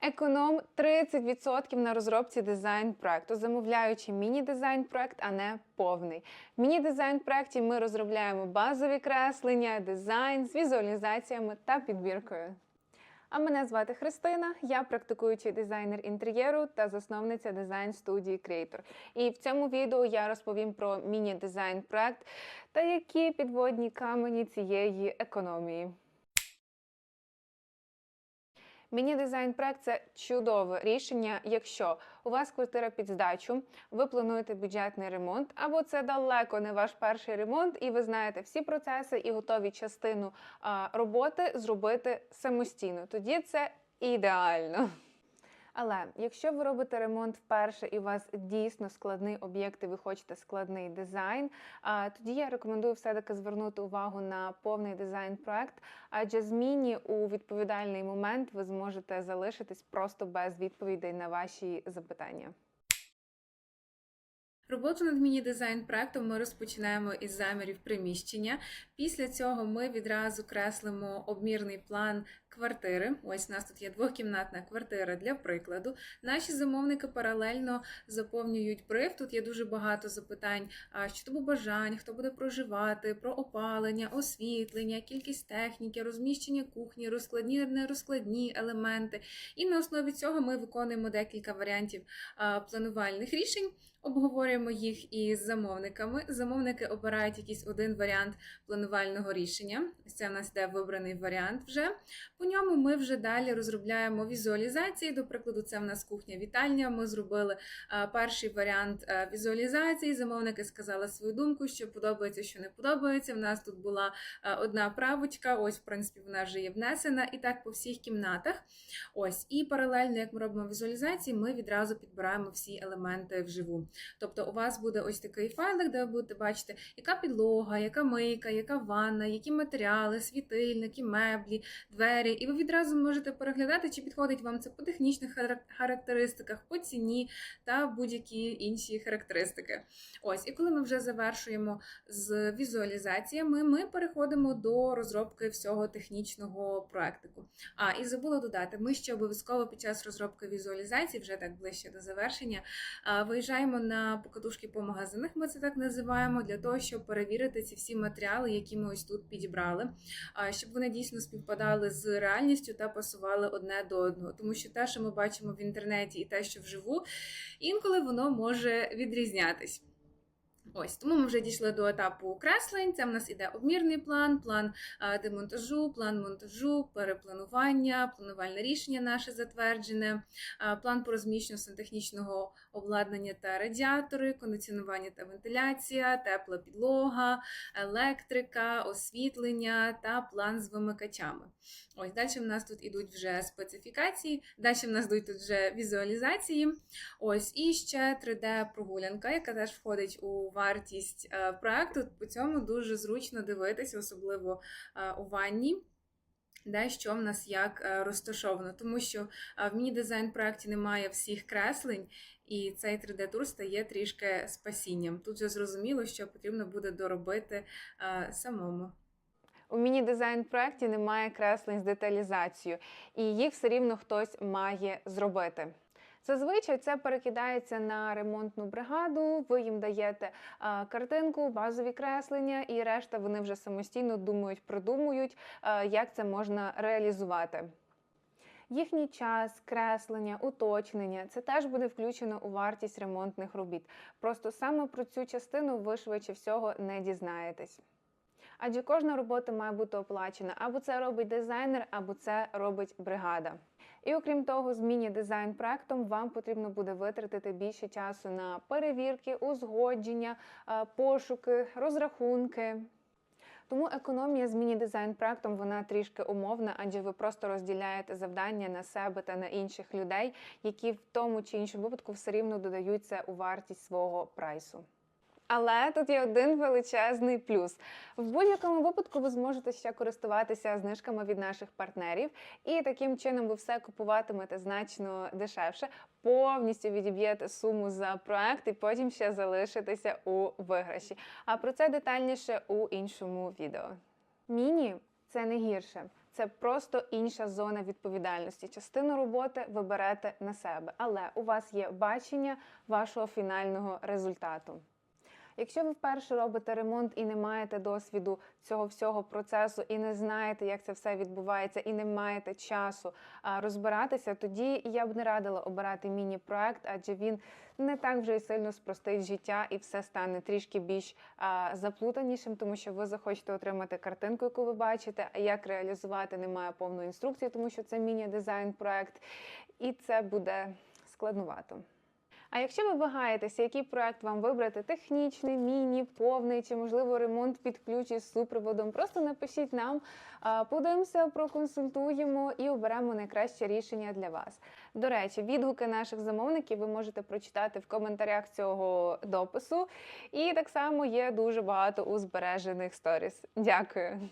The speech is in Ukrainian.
Економ 30% на розробці дизайн проекту, замовляючи міні-дизайн проект, а не повний. В міні-дизайн проекті ми розробляємо базові креслення, дизайн з візуалізаціями та підбіркою. А мене звати Христина, я практикуючий дизайнер інтер'єру та засновниця дизайн студії Creator. І в цьому відео я розповім про міні-дизайн проект та які підводні камені цієї економії. Міні-дизайн проект це чудове рішення, якщо у вас квартира під здачу, ви плануєте бюджетний ремонт, або це далеко не ваш перший ремонт, і ви знаєте всі процеси і готові частину роботи зробити самостійно. Тоді це ідеально. Але якщо ви робите ремонт вперше і у вас дійсно складний об'єкт, і ви хочете складний дизайн, тоді я рекомендую все-таки звернути увагу на повний дизайн-проект, адже зміні у відповідальний момент ви зможете залишитись просто без відповідей на ваші запитання. Роботу над міні-дизайн проектом ми розпочинаємо із замірів приміщення. Після цього ми відразу креслимо обмірний план квартири. Ось у нас тут є двохкімнатна квартира для прикладу. Наші замовники паралельно заповнюють бриф. Тут є дуже багато запитань а, щодо побажань, хто буде проживати, про опалення, освітлення, кількість техніки, розміщення кухні, розкладні нерозкладні елементи. І на основі цього ми виконуємо декілька варіантів планувальних рішень. Обговорюємо їх із замовниками. Замовники обирають якийсь один варіант планувального рішення. Ось це в нас йде вибраний варіант вже. По ньому ми вже далі розробляємо візуалізації. До прикладу, це в нас кухня-вітальня. Ми зробили перший варіант візуалізації. Замовники сказали свою думку, що подобається, що не подобається. В нас тут була одна правочка. Ось, в принципі, вона вже є внесена. І так по всіх кімнатах. Ось, і паралельно, як ми робимо візуалізації, ми відразу підбираємо всі елементи вживу. Тобто, у вас буде ось такий файлик, де ви будете бачити, яка підлога, яка мийка, яка ванна, які матеріали, світильники, меблі, двері. І ви відразу можете переглядати, чи підходить вам це по технічних характеристиках, по ціні та будь-які інші характеристики. Ось, і коли ми вже завершуємо з візуалізаціями, ми переходимо до розробки всього технічного проектику. А і забула додати, ми ще обов'язково під час розробки візуалізації, вже так ближче до завершення, а, на покатушки по магазинах, ми це так називаємо, для того, щоб перевірити ці всі матеріали, які ми ось тут підібрали, щоб вони дійсно співпадали з реальністю та пасували одне до одного. Тому що те, що ми бачимо в інтернеті, і те, що вживу, інколи воно може відрізнятись. Ось тому ми вже дійшли до етапу креслень. Це в нас іде обмірний план, план демонтажу, план монтажу, перепланування, планувальне рішення наше затверджене, план по розміщенню сантехнічного обладнання та радіатори, кондиціонування та вентиляція, тепла підлога, електрика, освітлення та план з вимикачами. Ось далі в нас тут ідуть вже специфікації, далі в нас йдуть тут вже візуалізації. Ось і ще 3D-прогулянка, яка теж входить у вартість е, проекту. По цьому дуже зручно дивитися, особливо е, у ванні. Де що в нас як е, розташовано, тому що в міні-дизайн проєкті немає всіх креслень, і цей 3D-тур стає трішки спасінням. Тут вже зрозуміло, що потрібно буде доробити самому. У міні-дизайн проекті немає креслень з деталізацією, і їх все рівно хтось має зробити. Зазвичай це перекидається на ремонтну бригаду. Ви їм даєте картинку, базові креслення, і решта вони вже самостійно думають, придумують, як це можна реалізувати. Їхній час, креслення, уточнення це теж буде включено у вартість ремонтних робіт. Просто саме про цю частину ви швидше всього не дізнаєтесь. Адже кожна робота має бути оплачена. Або це робить дизайнер, або це робить бригада. І окрім того, з міні-дизайн проектом вам потрібно буде витратити більше часу на перевірки, узгодження, е, пошуки, розрахунки. Тому економія з міні-дизайн проектом вона трішки умовна, адже ви просто розділяєте завдання на себе та на інших людей, які в тому чи іншому випадку все рівно додають це у вартість свого прайсу. Але тут є один величезний плюс. В будь-якому випадку ви зможете ще користуватися знижками від наших партнерів, і таким чином ви все купуватимете значно дешевше, повністю відіб'єте суму за проект і потім ще залишитеся у виграші. А про це детальніше у іншому відео. Міні це не гірше. це просто інша зона відповідальності. Частину роботи ви берете на себе, але у вас є бачення вашого фінального результату. Якщо ви вперше робите ремонт і не маєте досвіду цього всього процесу, і не знаєте, як це все відбувається, і не маєте часу розбиратися, тоді я б не радила обирати міні-проект, адже він не так вже й сильно спростить життя, і все стане трішки більш заплутанішим, тому що ви захочете отримати картинку, яку ви бачите, а як реалізувати немає повної інструкції, тому що це міні-дизайн проект, і це буде складнувато. А якщо ви вагаєтеся, який проект вам вибрати технічний, міні, повний чи можливо ремонт під ключ із супроводом, просто напишіть нам, подивимося, проконсультуємо і оберемо найкраще рішення для вас. До речі, відгуки наших замовників ви можете прочитати в коментарях цього допису. І так само є дуже багато у збережених сторіс. Дякую.